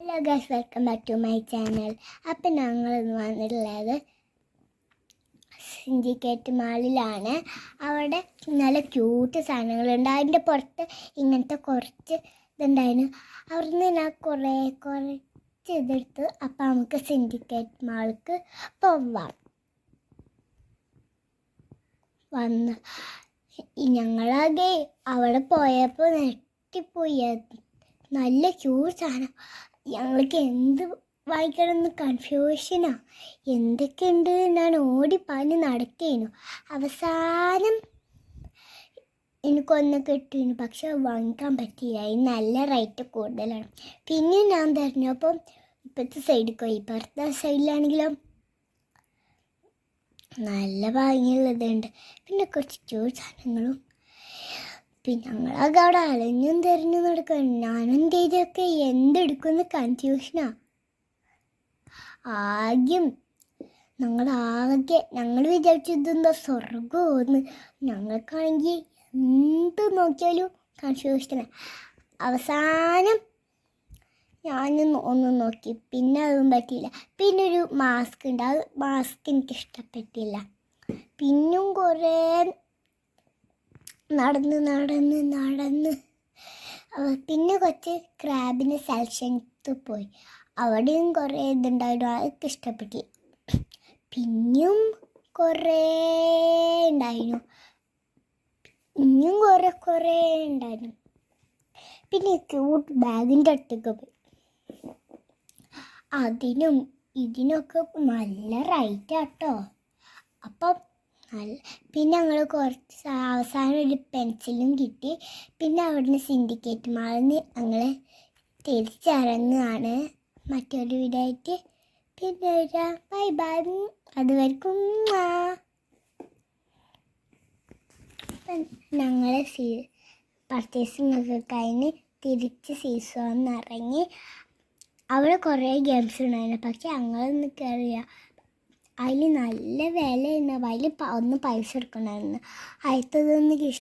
Hello guys welcome back to my channel അപ്പം ഞങ്ങൾ ഇന്ന് വന്നിട്ടുള്ളത് സിൻഡിക്കേറ്റ് മാളിലാണ് അവിടെ നല്ല ക്യൂട്ട് സാധനങ്ങളുണ്ട് അതിന്റെ പുറത്ത് ഇങ്ങനത്തെ കുറച്ച് ഇതുണ്ടായിരുന്നു. അവിടുന്ന് ഞാൻ കുറേ കുറച്ച് ഇതെടുത്ത് അപ്പം നമുക്ക് സിൻഡിക്കേറ്റ് മാൾക്ക് പോവാം. വന്ന് ഞങ്ങളാകെ അവിടെ പോയപ്പോൾ നെട്ടിപ്പോയി നല്ല ക്യൂട്ട് സാധനം. ഞങ്ങൾക്ക് എന്ത് വായിക്കണമെന്ന് കൺഫ്യൂഷനാ എന്തൊക്കെയുണ്ട് ഞാൻ ഓടി പാഞ്ഞ് നടക്കേനു. അവസാനം എനിക്കൊന്ന് കിട്ടിയിരുന്നു പക്ഷെ വാങ്ങിക്കാൻ പറ്റിയില്ല. അതിന് നല്ല റേറ്റ് കൂടുതലാണ്. പിന്നെ ഞാൻ തിരഞ്ഞപ്പം ഇപ്പോഴത്തെ സൈഡിൽ പോയി ഇപ്പുറത്തെ സൈഡിലാണെങ്കിലോ നല്ല ഭംഗിയുള്ളതുണ്ട് പിന്നെ കുറച്ച് ക്യൂ സാധനങ്ങളും പിന്നെ ഞങ്ങളൊക്കെ അവിടെ അലഞ്ഞും തിരഞ്ഞു നടക്കുക ഞാനും തേജൊക്കെ എന്തെടുക്കുന്ന കൺഫ്യൂഷനാ ആദ്യം ഞങ്ങൾ ആകെ ഞങ്ങൾ വിചാരിച്ചു ഇതെന്താ സ്വർഗമെന്ന് ഞങ്ങൾക്കാണെങ്കിൽ എന്ത് നോക്കിയാലും കൺഫ്യൂഷനാണ് അവസാനം ഞാനും ഒന്ന് നോക്കി. പിന്നെ അതും പറ്റിയില്ല. പിന്നെ ഒരു മാസ്ക് ഉണ്ട്. അത് മാസ്ക് എനിക്ക് ഇഷ്ടപ്പെട്ടില്ല പിന്നും കുറേ നടന്ന് നടന്ന് നടന്ന്. പിന്നെ കുറച്ച് ക്രാബിന് സെലക്ഷൻത്ത് പോയി. അവിടെയും കുറേ ഇതുണ്ടായിരുന്നു. അതൊക്കെ ഇഷ്ടപ്പെട്ടു പിന്നെയും കുറേ ഉണ്ടായിരുന്നു. ഇനിയും കുറേ കുറേ ഉണ്ടായിരുന്നു. പിന്നെ ക്യൂട്ട് ബാഗിന്റെ അടുത്തൊക്കെ പോയി. അതിനും ഇതിനൊക്കെ നല്ല റൈറ്റ് ആട്ടോ അപ്പം പിന്നെ ഞങ്ങൾ കുറച്ച് അവസാനം ഒരു പെൻസിലും കിട്ടി. പിന്നെ അവിടുന്ന് സിൻഡിക്കേറ്റ് മാളിന്ന് ഞങ്ങൾ തിരിച്ചിറങ്ങുകയാണ്. മറ്റൊരു വീടായിട്ട് പിന്നെ വരാം. ബൈ ബൈ അതുവരെക്കും ഞങ്ങൾ സീ പർച്ചേസിംഗ് ഒക്കെ കഴിഞ്ഞ് തിരിച്ച് സീസോന്ന് ഇറങ്ങി. അവിടെ കുറേ ഗെയിംസ് ഉണ്ടായിരുന്നു. പക്ഷെ ഞങ്ങളൊന്നും കയറിയ അതിൽ നല്ല വിലയുണ്ടാവും അതിൽ ഒന്ന് പൈസ എടുക്കണമായിരുന്നു. അതിലതൊന്നും